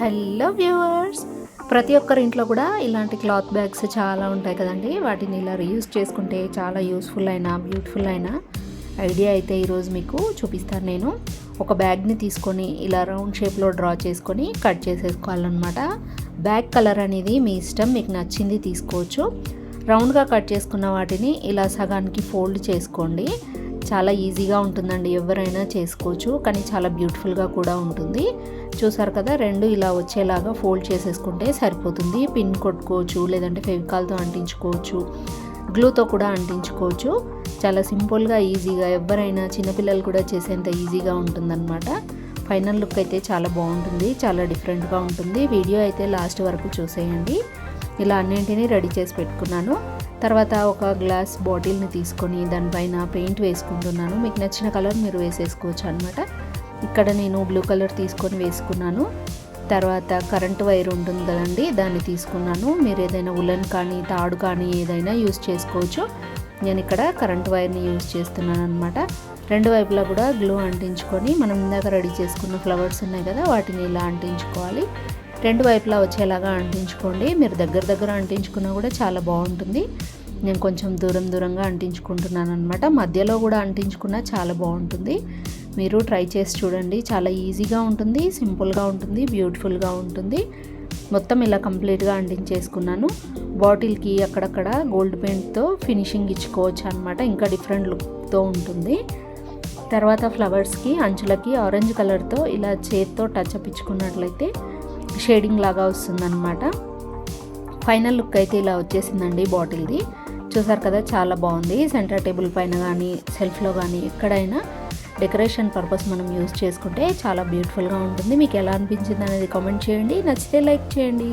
Hello viewers. ప్రతి ఒక్కరి ఇంట్లో కూడా ఇలాంటి క్లాత్ బ్యాగ్స్ చాలా ఉంటాయి కదండి. వాటిని ఇలా రీయూస్ చేసుకుంటే చాలా యూస్ఫుల్ అయినా బ్యూటిఫుల్ అయినా ఐడియా అయితే ఈరోజు మీకు చూపిస్తాను నేను. ఒక బ్యాగ్ని తీసుకొని ఇలా రౌండ్ షేప్లో డ్రా చేసుకొని కట్ చేసేసుకోవాలన్నమాట. బ్యాగ్ కలర్ అనేది మీ ఇష్టం మీకు నచ్చింది తీసుకోవచ్చు. రౌండ్గా కట్ చేసుకున్న వాటిని ఇలా సగానికి ఫోల్డ్ చేసుకోండి. చాలా ఈజీగా ఉంటుందండి. ఎవరైనా చేసుకోవచ్చు. కానీ చాలా బ్యూటిఫుల్గా కూడా ఉంటుంది. చూసారు కదా రెండు ఇలా వచ్చేలాగా ఫోల్డ్ చేసేసుకుంటే సరిపోతుంది. పిన్ కొట్టుకోవచ్చు లేదంటే ఫెవికాల్తో అంటించుకోవచ్చు గ్లూతో కూడా అంటించుకోవచ్చు. చాలా సింపుల్గా ఈజీగా ఎవరైనా చిన్నపిల్లలు కూడా చేసేంత ఈజీగా ఉంటుందన్నమాట. ఫైనల్ లుక్ అయితే చాలా బాగుంటుంది. చాలా డిఫరెంట్గా ఉంటుంది. వీడియో అయితే లాస్ట్ వరకు చూసేయండి. ఇలా అన్నింటినీ రెడీ చేసి పెట్టుకున్నాను. తర్వాత ఒక గ్లాస్ బాటిల్ని తీసుకొని దానిపైన పెయింట్ వేసుకుంటున్నాను. మీకు నచ్చిన కలర్ మీరు వేసేసుకోవచ్చు అనమాట ఇక్కడ నేను బ్లూ కలర్ తీసుకొని వేసుకున్నాను. తర్వాత కరెంట్ వైర్ ఉంటుంది కదండి దాన్ని తీసుకున్నాను. మీరు ఏదైనా ఉలన్ కానీ తాడు కానీ ఏదైనా యూస్ చేసుకోవచ్చు. నేను ఇక్కడ కరెంట్ వైర్ని యూజ్ చేస్తున్నాను అనమాట రెండు వైపులా కూడా గ్లూ అంటించుకొని మనం ఇందాక రెడీ చేసుకున్న ఫ్లవర్స్ ఉన్నాయి కదా వాటిని ఇలా అంటించుకోవాలి. రెండు వైపులా వచ్చేలాగా అంటించుకోండి. మీరు దగ్గర దగ్గర అంటించుకున్నా కూడా చాలా బాగుంటుంది. నేను కొంచెం దూరం దూరంగా అంటించుకుంటున్నాను అనమాట మధ్యలో కూడా అంటించుకున్నా చాలా బాగుంటుంది. మీరు ట్రై చేసి చూడండి. చాలా ఈజీగా ఉంటుంది సింపుల్గా ఉంటుంది బ్యూటిఫుల్గా ఉంటుంది. మొత్తం ఇలా కంప్లీట్గా అంటించేసుకున్నాను. బాటిల్కి అక్కడక్కడ గోల్డ్ పెయింట్తో ఫినిషింగ్ ఇచ్చుకోవచ్చు అనమాట ఇంకా డిఫరెంట్ లుక్తో ఉంటుంది. తర్వాత ఫ్లవర్స్కి అంచులకి ఆరెంజ్ కలర్తో ఇలా చేత్తో టచ్ అప్ ఇచ్చుకున్నట్లయితే షేడింగ్ లాగా వస్తుందన్నమాట. ఫైనల్ లుక్ అయితే ఇలా వచ్చేసిందండి బాటిల్ది. చూసారు కదా చాలా బాగుంది. సెంటర్ టేబుల్ పైన కానీ సెల్ఫ్లో కానీ ఎక్కడైనా డెకరేషన్ పర్పస్ మనం యూస్ చేసుకుంటే చాలా బ్యూటిఫుల్గా ఉంటుంది. మీకు ఎలా అనిపించింది అనేది కామెంట్ చేయండి. నచ్చితే లైక్ చేయండి.